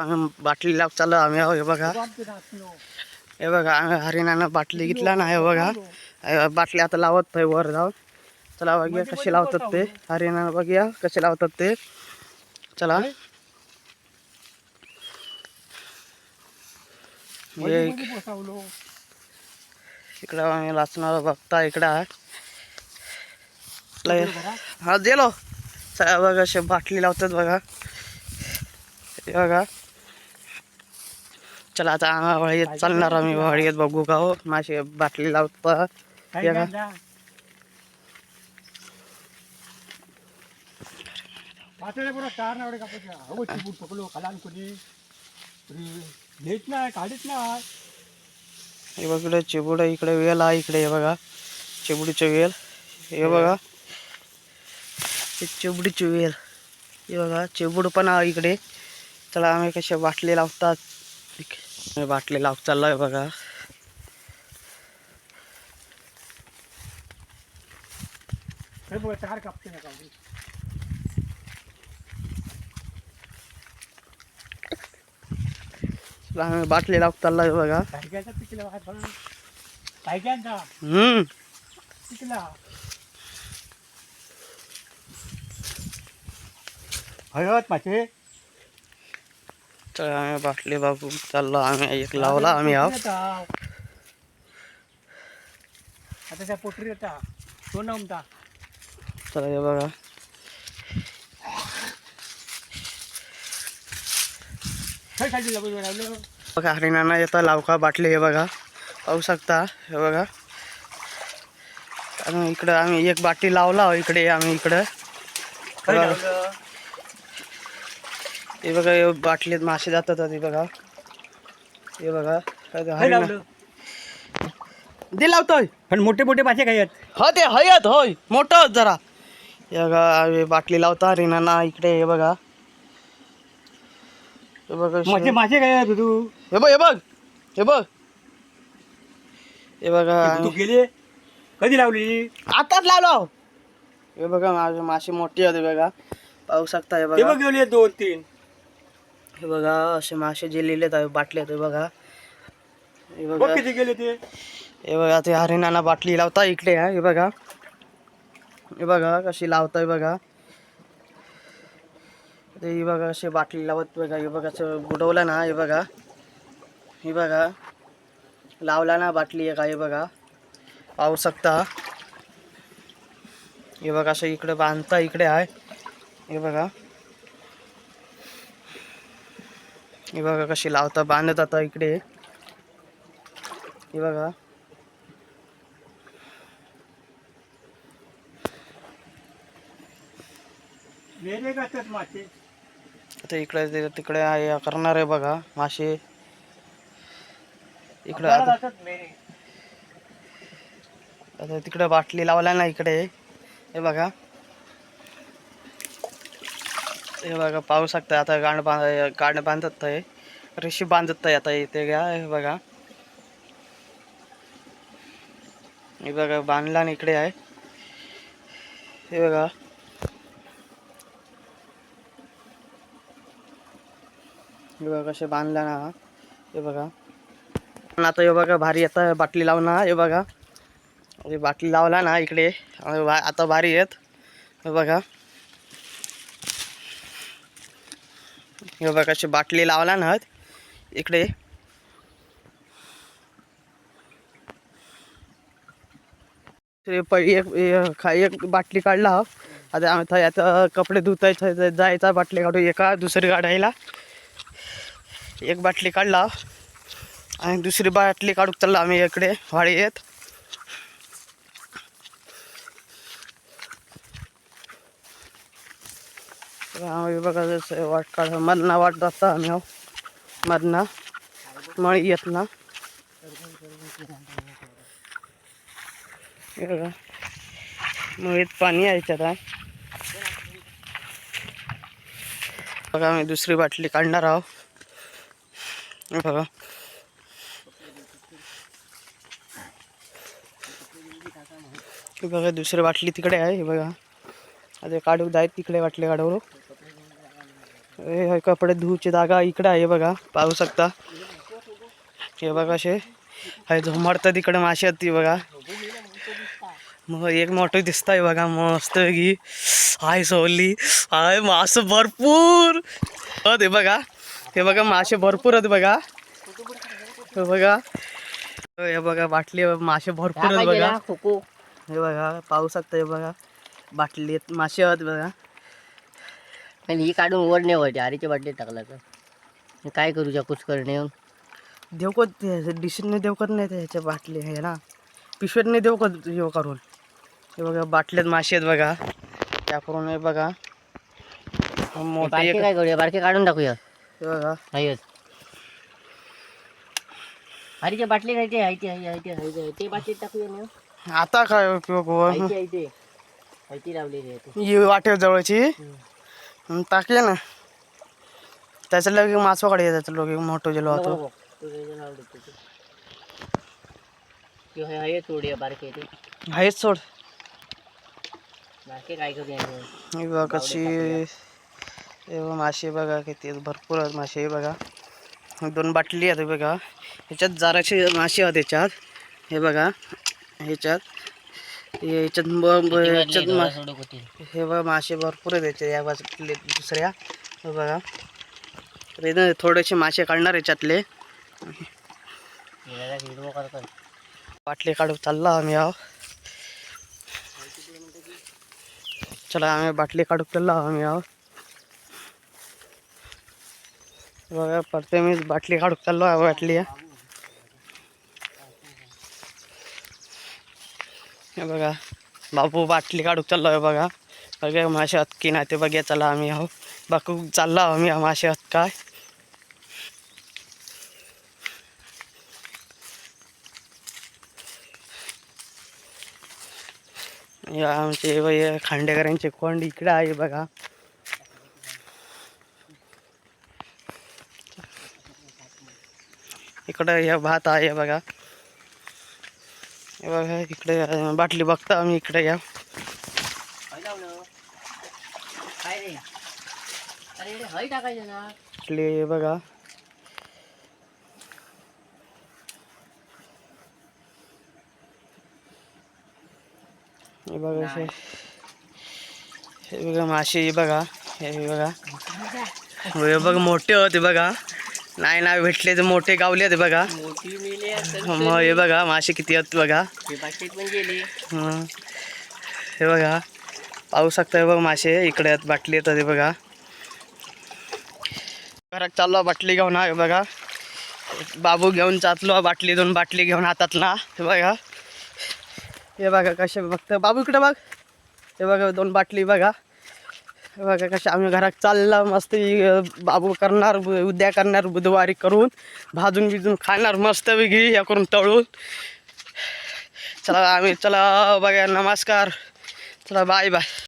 आम्ही बाटली लाव चालू आम्ही. आहो हे बघा. हे बघा आम्ही हरिणानं बाटली घेतला ना हे बघा. बाटली आता लावत आहे वर जाऊन. चला बघूया कसे लावतात ते. हरिणानं बघूया कसे लावतात ते. चला. इकडं आम्ही लाचणार बघता इकडं. लय हा गेलो बघा असे बाटली लावतात बघा. हे बघा. चला आता आम्हा वाळीत चालणार आम्ही वाळीत बघू का हो? माशी बाटली लावता हे बघा. चिबूड हे इकडे चिबुड इकडे वेल आहे इकडे हे बघा. चिबुडीचे वेल. हे बघा. चिबुडीचे वेल. हे बघा चिबूड पण आहे इकडे. चला आम्ही कसे बाटली लावतात. बाटली लावत चाललोय बघा. हे बघा चार कापते नका चला आम्ही बाटली लावत चाललोय बघा. हम्म. पिकला. हळद मासे. चला आम्ही बाटली बघू चाललो आम्ही एक लावला आम्ही आता पोटरी होता. तो नमता. चला हे बघा. बघा हरिणाना येतं लावका बाटली हे बघा. पाहू शकता हे बघा. आणि इकडं आम्ही एक बाटली लावला इकडे आम्ही इकडं. हे बघा हे बाटलीत मासे जातात हे बघा. हे बघा दे लावतोय. पण मोठे मोठे मासे काय आहेत? हो ते हयत होय. मोठं जरा. हे बघा बाटली लावता हरिणाना इकडे हे बघा. हे बघा मासे काय आहेत तू हे बघ हे बघ. हे बघ. हे बघा तू गेले? कधी लावली? आताच लावलो. हे बघा माझे मासे मोठी होते बघा. पाहू शकता हे बघ. गेले दोन तीन. हे बघा असे मासे जे लिहिलेत आहे बाटले हे बघा. हे बघ. किती गेले ते? हे बघा ते हरिणाना बाटली लावता इकडे आहे हे बघा. हे बघा कशी लावताय बघा. ते हे बघा अशी बाटली लावत बघा हे बघा असं बुडवलं ना हे बघा. हे बघा. लावला ना बाटली आहे का हे बघा. पाहू शकता. हे बघा असं इकडे बांधता इकडे आहे हे बघा. हे बघा कशी लावता बांधत आता इकडे. हे बघा. मासे. आता इकडे तिकडे आहे करणार आहे बघा मासे. इकडे आता तिकडे बाटली लावला ना इकडे. हे बघा. हे बघा पाहू शकता आता गाणं बांध गाणं बांधत आहे. रेशी बांधत आहे आता इथे घ्या हे बघा. हे बघा बांधला आणि इकडे आहे. हे बघा. हे बघा कसे बांधला ना हे बघा. आता हे बघा भारी आता बाटली लावणार हे बघा. बाटली लावला ना इकडे. आता भारी आहेत. हे बघा. हे बघा अशी बाटली लावला ना इकडे. एक खा- एक बाटली काढला आता आम्ही थंय आता कपडे धुताय जायचा बाटली काढू एका दुसरी काढायला एक बाटली काढला आणि दुसरी बाटली काढू चालला आम्ही इकडे वाडी येत आम्ही बघा जसं वाट काढ. मधना वाट जाता आम्ही आहो. मधना मळी येत ना. बघा. मळीत पाणी आहे त्यात आहे. बघा आम्ही दुसरी बाटली काढणार आहोत. बघा. बघा दुसरी बाटली तिकडे आहे हे बघा. आता काढू जाय तिकडे बाटली काढवलो हे हे कपडे धुवची जागा इकडे आहे बघा पाहू शकता. हे बघा असे. हे झोमाडतं तिकडे माशी आहेत ती बघा. मग एक मोठं दिसतंय बघा मस्त की. हाय सोडली हाय मास भरपूर. हो ते बघा. हे बघा मासे भरपूर आहेत बघा. हे बघा. हे बघा बाटली मासे भरपूर आहेत बघा. हे बघा पाहू शकता हे बघा. बाटली आहेत मासे आहेत बघा. पण ही काढून वर नाही व्हायची आरीच्या बाटलीत टाकला तर. काय करू कुस करणे येऊन? देवकत डिशने देवकत नाही त्याच्या बाटली हे ना. पिशवीतने देवकत हे करून. हे बघा बाटल्यात मासे आहेत बघा. त्या करून हे बघा. मोठे काय करूया बारके काढून टाकूया. हे बघा. हायच. आरीच्या बाटली नाही ते? हायती हाय हायती हाय ते बाटलीत टाकूया ना. आता काय उपयोग? हायती हायती. लावलेली आहे जवळची. टाकले ना. त्याचं लगे मासवाकडे येतात त्याचं लोक मोठं जेलो नको, होतो आहेच सोड? हे बघा कशी हे मासे बघा किती भरपूर आहेत मासे बघा. दोन बाटली आहेत बघा. ह्याच्यात जराशे मासे आहेत ह्याच्यात. हे बघा ह्याच्यात. हे कुठे? हे बघा मासे भरपूर आहेत या बाजूले दुसऱ्या बघा इथं थोडेसे मासे काढणार कर. बाटली काढू चालला आम्ही आहो चला आम्ही बाटली काढू चालला आम्ही आहो बघा पडते मी बाटली काढू चाललो बाटली आहे. हे बघा बापू बाटली काढू चाललो आहे बघा. बघा मासे आहेत की नाही ते बघा चला आम्ही आहो. बाकू चालला आहो आम्ही मासे आहेत काय. या आमचे भैया खांडेकरांचे कोंड इकडे आहे बघा. इकडं हे भात आहे बघा. बघा इकडे बाटली बघता आम्ही इकडे या. बाटली बघा. हे बघा हे बघा मासे बघा हे बघा. बघा मोठे होते बघा. नाही नाही भेटले तर मोठे गावले होते बघा. असेल मग हे बघा मासे किती आहेत बघा. हं. हे. बघा पाहू शकता हे बघा मासे इकडे आहेत बाटली येतात हे बघा. घरात चाललो बाटली घेऊन हा हे बघा. बाबू घेऊन चाचलो बाटली दोन बाटली घेऊन हातात ना हे बघा. हे बघा कसे बघतं बाबू इकडे बघ. हे बघा दोन बाटली बघा. हे बघा कशा आम्ही घरात चालला मस्त बाबू करणार उद्या करणार बुधवारी करून भाजून बिजून खाणार मस्त वेगळी हे करून तळून. चला आम्ही चला बघा नमस्कार. चला बाय बाय.